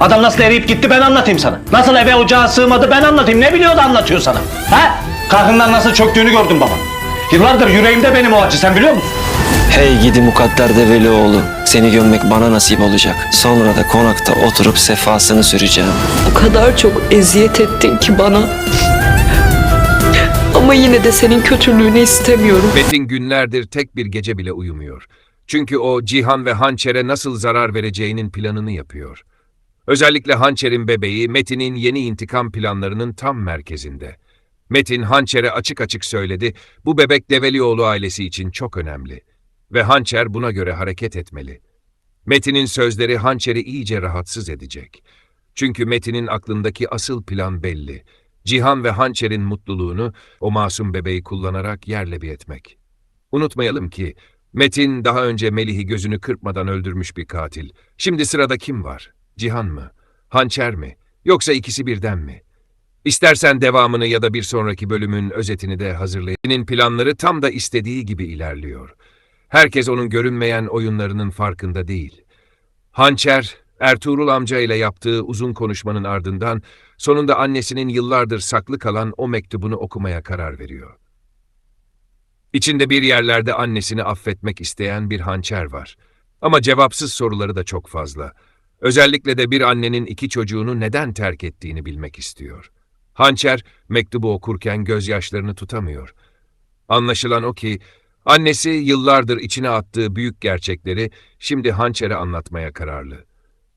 Adam nasıl eriyip gitti ben anlatayım sana. Nasıl eve ocağa sığmadı ben anlatayım. Ne biliyor da anlatıyor sana. Ha? Kahrından nasıl çöktüğünü gördüm baba. Yıllardır yüreğimde benim o acı sen biliyor musun? Hey gidi mukadder Develioğlu, seni gömmek bana nasip olacak. Sonra da konakta oturup sefasını süreceğim. O kadar çok eziyet ettin ki bana. Ama yine de senin kötülüğünü istemiyorum. Metin günlerdir tek bir gece bile uyumuyor. Çünkü o Cihan ve Hançer'e nasıl zarar vereceğinin planını yapıyor. Özellikle Hançer'in bebeği Metin'in yeni intikam planlarının tam merkezinde. Metin Hançer'e açık açık söyledi, bu bebek Develioğlu ailesi için çok önemli. Ve Hançer buna göre hareket etmeli. Metin'in sözleri Hançer'i iyice rahatsız edecek. Çünkü Metin'in aklındaki asıl plan belli. Cihan ve Hançer'in mutluluğunu o masum bebeği kullanarak yerle bir etmek. Unutmayalım ki Metin daha önce Melih'i gözünü kırpmadan öldürmüş bir katil. Şimdi sırada kim var? Cihan mı? Hançer mi? Yoksa ikisi birden mi? İstersen devamını ya da bir sonraki bölümün özetini de hazırlayın. Planları tam da istediği gibi ilerliyor. Herkes onun görünmeyen oyunlarının farkında değil. Hançer, Ertuğrul amca ile yaptığı uzun konuşmanın ardından sonunda annesinin yıllardır saklı kalan o mektubunu okumaya karar veriyor. İçinde bir yerlerde annesini affetmek isteyen bir hançer var. Ama cevapsız soruları da çok fazla. Özellikle de bir annenin iki çocuğunu neden terk ettiğini bilmek istiyor. Hançer mektubu okurken gözyaşlarını tutamıyor. Anlaşılan o ki annesi yıllardır içine attığı büyük gerçekleri şimdi Hançer'e anlatmaya kararlı.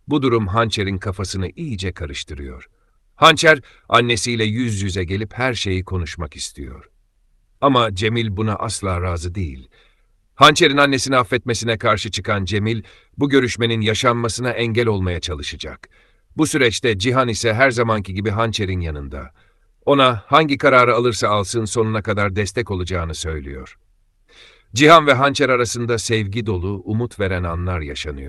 Bu durum Hançer'in kafasını iyice karıştırıyor. Hançer annesiyle yüz yüze gelip her şeyi konuşmak istiyor. Ama Cemil buna asla razı değil. Hançer'in annesini affetmesine karşı çıkan Cemil, bu görüşmenin yaşanmasına engel olmaya çalışacak. Bu süreçte Cihan ise her zamanki gibi Hançer'in yanında. Ona hangi kararı alırsa alsın sonuna kadar destek olacağını söylüyor. Cihan ve Hançer arasında sevgi dolu, umut veren anlar yaşanıyor.